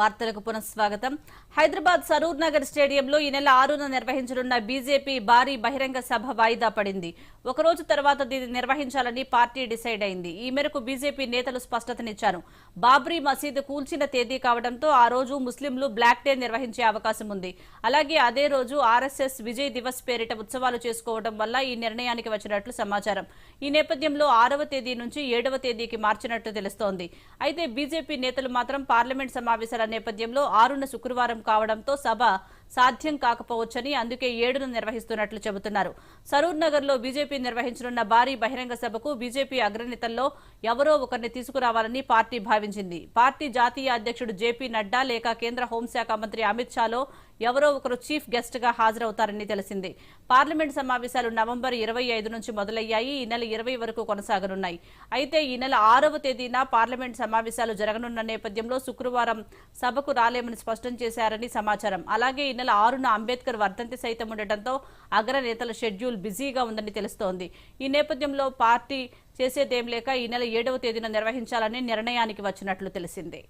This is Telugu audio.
వార్తలకు పునఃస్వాగతం. హైదరాబాద్ సరూర్ నగర్ స్టేడియంలో ఈ నెల ఆరున నిర్వహించనున్న బీజేపీ భారీ బహిరంగ సభ వాయిదా పడింది. ఒకరోజు తర్వాత దీన్ని నిర్వహించాలని పార్టీ డిసైడ్ అయింది. ఈ మేరకు బీజేపీ నేతలు స్పష్టతనిచ్చారు. బాబ్రీ మసీదు కూల్చిన తేదీ కావడంతో ఆ రోజు ముస్లింలు బ్లాక్ డే నిర్వహించే అవకాశం ఉంది. అలాగే అదే రోజు ఆర్ఎస్ఎస్ విజయ్ దివస్ పేరిట ఉత్సవాలు చేసుకోవడం వల్ల ఈ నిర్ణయానికి వచ్చినట్లు సమాచారం. ఈ నేపథ్యంలో ఆరవ తేదీ నుంచి ఏడవ తేదీకి మార్చినట్లు తెలుస్తోంది. అయితే బీజేపీ నేతలు మాత్రం పార్లమెంట్ సమావేశాల నేపథ్యంలో ఆరున శుక్రవారం కావడంతో సభ సాధ్యం కాకపోవచ్చని అందుకే ఏడును నిర్వహిస్తున్నట్లు చెబుతున్నారు. సరూర్ నగర్లో బీజేపీ నిర్వహించనున్న భారీ బహిరంగ సభకు బీజేపీ అగ్రనేతల్లో ఎవరో ఒకరిని తీసుకురావాలని పార్టీ భావించింది. పార్టీ జాతీయ అధ్యక్షుడు జేపీ నడ్డా లేక కేంద్ర హోంశాఖ మంత్రి అమిత్ షాలో ఎవరో ఒకరు చీఫ్ గెస్ట్గా హాజరవుతారని తెలిసింది. పార్లమెంట్ సమావేశాలు నవంబర్ ఇరవై ఐదు నుంచి మొదలయ్యాయి. ఈ నెల ఇరవై వరకు కొనసాగనున్నాయి. అయితే ఈ నెల ఆరవ తేదీన పార్లమెంట్ సమావేశాలు జరగనున్న నేపథ్యంలో శుక్రవారం సభకు రాలేమని స్పష్టం చేశారని సమాచారం. అలాగే ఈ నెల ఆరున అంబేద్కర్ వర్ధంతి సైతం ఉండటంతో అగ్రనేతల షెడ్యూల్ బిజీగా ఉందని తెలుస్తోంది. ఈ నేపథ్యంలో పార్టీ చేసేదేం లేక ఈ నెల ఏడవ తేదీన నిర్వహించాలని నిర్ణయానికి వచ్చినట్లు తెలిసింది.